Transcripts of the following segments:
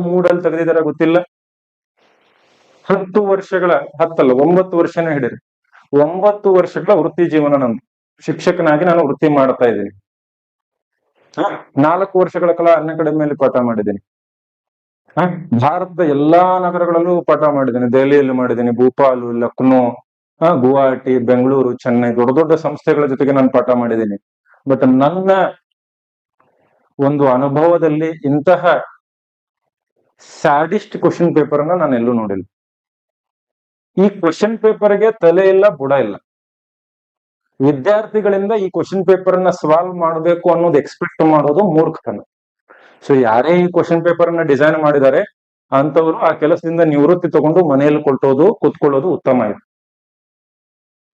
ಮೂಡಲ್ಲಿ ತೆಗೆದಿದಾರ ಗೊತ್ತಿಲ್ಲ? ಹತ್ತು ವರ್ಷಗಳ, ಹತ್ತಲ್ಲ, ಒಂಬತ್ತು ವರ್ಷನೇ ಹಿಡೀರಿ. ಒಂಬತ್ತು ವರ್ಷಗಳ ವೃತ್ತಿ ಜೀವನ ನಂದು. ಶಿಕ್ಷಕನಾಗಿ ನಾನು ವೃತ್ತಿ ಮಾಡ್ತಾ ಇದ್ದೀನಿ? ನಾಲ್ಕು ವರ್ಷಗಳ ಕಾಲ ಅನ್ನ ಕಡಿಮೆಯಲ್ಲಿ ಪಾಠ ಮಾಡಿದ್ದೀನಿ? ಭಾರತದ ಎಲ್ಲಾ ನಗರಗಳಲ್ಲೂ ಪಾಠ ಮಾಡಿದ್ದೀನಿ. ದೆಹಲಿಯಲ್ಲಿ ಮಾಡಿದ್ದೀನಿ, ಭೂಪಾಲು, ಲಕ್ನೋ ಗುವಾಹಟಿ, ಬೆಂಗಳೂರು, ಚೆನ್ನೈ, ದೊಡ್ಡ ದೊಡ್ಡ ಸಂಸ್ಥೆಗಳ ಜೊತೆಗೆ ನಾನು ಪಾಠ ಮಾಡಿದ್ದೀನಿ. ಬಟ್ ನನ್ನ ಒಂದು ಅನುಭವದಲ್ಲಿ ಇಂತಹ ಸ್ಯಾಡಿಸ್ಟ್ ಕ್ವಶನ್ ಪೇಪರ್ ಅನ್ನ ನಾನು ಎಲ್ಲೂ ನೋಡಿಲ್ಲ. ಈ ಕ್ವಶನ್ ಪೇಪರ್ಗೆ ತಲೆ ಇಲ್ಲ, ಬುಡ ಇಲ್ಲ. ವಿದ್ಯಾರ್ಥಿಗಳಿಂದ ಈ ಕ್ವಶನ್ ಪೇಪರ್ ಅನ್ನ ಸಾಲ್ವ್ ಮಾಡಬೇಕು ಅನ್ನೋದು ಎಕ್ಸ್ಪೆಕ್ಟ್ ಮಾಡೋದು ಮೂರ್ಖತನ. ಸೊ ಯಾರೇ ಈ ಕ್ವಶನ್ ಪೇಪರ್ ಅನ್ನ ಡಿಸೈನ್ ಮಾಡಿದ್ದಾರೆ ಅಂತವರು ಆ ಕೆಲಸದಿಂದ ನಿವೃತ್ತಿ ತಗೊಂಡು ಮನೆಯಲ್ಲಿ ಕೊಟ್ಟೋದು, ಕುತ್ಕೊಳ್ಳೋದು ಉತ್ತಮ ಇದೆ.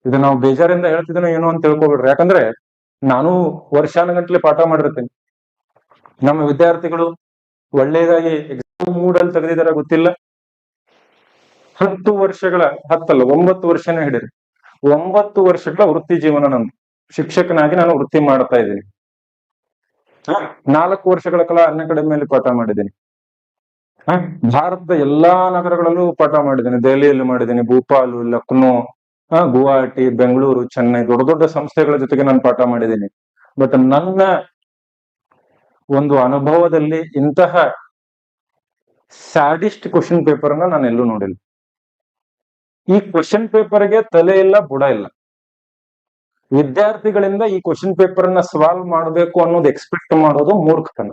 ಇದು ನಾವು ಬೇಜಾರಿಂದ ಹೇಳ್ತಿದ್ದೇನೋ ಏನೋ ಅಂತ ತಿಳ್ಕೊಬೇಡ್ರಿ. ಯಾಕಂದ್ರೆ ನಾನು ವರ್ಷಾನಗಟ್ಟಲೆ ಪಾಠ ಮಾಡಿರ್ತೀನಿ. ನಮ್ಮ ವಿದ್ಯಾರ್ಥಿಗಳು ಒಳ್ಳೆಯದಾಗಿ ಮೂಡಲ್ಲಿ ತೆಗೆದಿದಾರ ಗೊತ್ತಿಲ್ಲ. ಹತ್ತು ವರ್ಷಗಳ, ಹತ್ತಲ್ಲ, ಒಂಬತ್ತು ವರ್ಷನೇ ಹಿಡೀರಿ. ಒಂಬತ್ತು ವರ್ಷಗಳ ವೃತ್ತಿ ಜೀವನ ನಂದು ಶಿಕ್ಷಕನಾಗಿ ನಾನು ವೃತ್ತಿ ಮಾಡ್ತಾ ಇದ್ದೀನಿ? ನಾಲ್ಕು ವರ್ಷಗಳ ಕಾಲ ಅನ್ನ ಕಡಿಮೆಯಲ್ಲಿ ಪಾಠ ಮಾಡಿದ್ದೀನಿ? ಭಾರತದ ಎಲ್ಲಾ ನಗರಗಳಲ್ಲೂ ಪಾಠ ಮಾಡಿದ್ದೀನಿ. ದೆಹಲಿಯಲ್ಲಿ ಮಾಡಿದ್ದೀನಿ, ಭೂಪಾಲು, ಲಕ್ನೋ ಗುವಾಹಟಿ, ಬೆಂಗಳೂರು, ಚೆನ್ನೈ, ದೊಡ್ಡ ದೊಡ್ಡ ಸಂಸ್ಥೆಗಳ ಜೊತೆಗೆ ನಾನು ಪಾಠ ಮಾಡಿದ್ದೀನಿ. ಬಟ್ ನನ್ನ ಒಂದು ಅನುಭವದಲ್ಲಿ ಇಂತಹ ಸ್ಯಾಡಿಸ್ಟ್ ಕ್ವಶನ್ ಪೇಪರ್ ಅನ್ನ ನಾನು ಎಲ್ಲೂ ನೋಡಿಲ್ಲ. ಈ ಕ್ವಶನ್ ಪೇಪರ್ಗೆ ತಲೆ ಇಲ್ಲ, ಬುಡ ಇಲ್ಲ. ವಿದ್ಯಾರ್ಥಿಗಳಿಂದ ಈ ಕ್ವಶನ್ ಪೇಪರ್ ಅನ್ನ ಸಾಲ್ವ್ ಮಾಡಬೇಕು ಅನ್ನೋದು ಎಕ್ಸ್ಪೆಕ್ಟ್ ಮಾಡೋದು ಮೂರ್ಖತನ.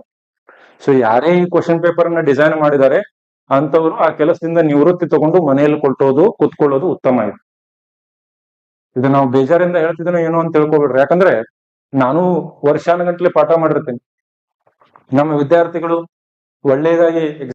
ಸೊ ಯಾರೇ ಈ ಕ್ವಶನ್ ಪೇಪರ್ ಅನ್ನ ಡಿಸೈನ್ ಮಾಡಿದ್ದಾರೆ ಅಂತವರು ಆ ಕೆಲಸದಿಂದ ನಿವೃತ್ತಿ ತಗೊಂಡು ಮನೆಯಲ್ಲಿ ಕೊಟ್ಟೋದು, ಕುತ್ಕೊಳ್ಳೋದು ಉತ್ತಮ ಇದೆ. ಇದು ನಾವು ಬೇಜಾರಿಂದ ಹೇಳ್ತಿದ್ದೇನೋ ಏನೋ ಅಂತ ತಿಳ್ಕೊಬಿಡ್ರಿ. ಯಾಕಂದ್ರೆ ನಾನು ವರ್ಷಾನುಗಟ್ಲೆ ಪಾಠ ಮಾಡಿರ್ತೀನಿ. ನಮ್ಮ ವಿದ್ಯಾರ್ಥಿಗಳು ಒಳ್ಳೇದಾಗಿ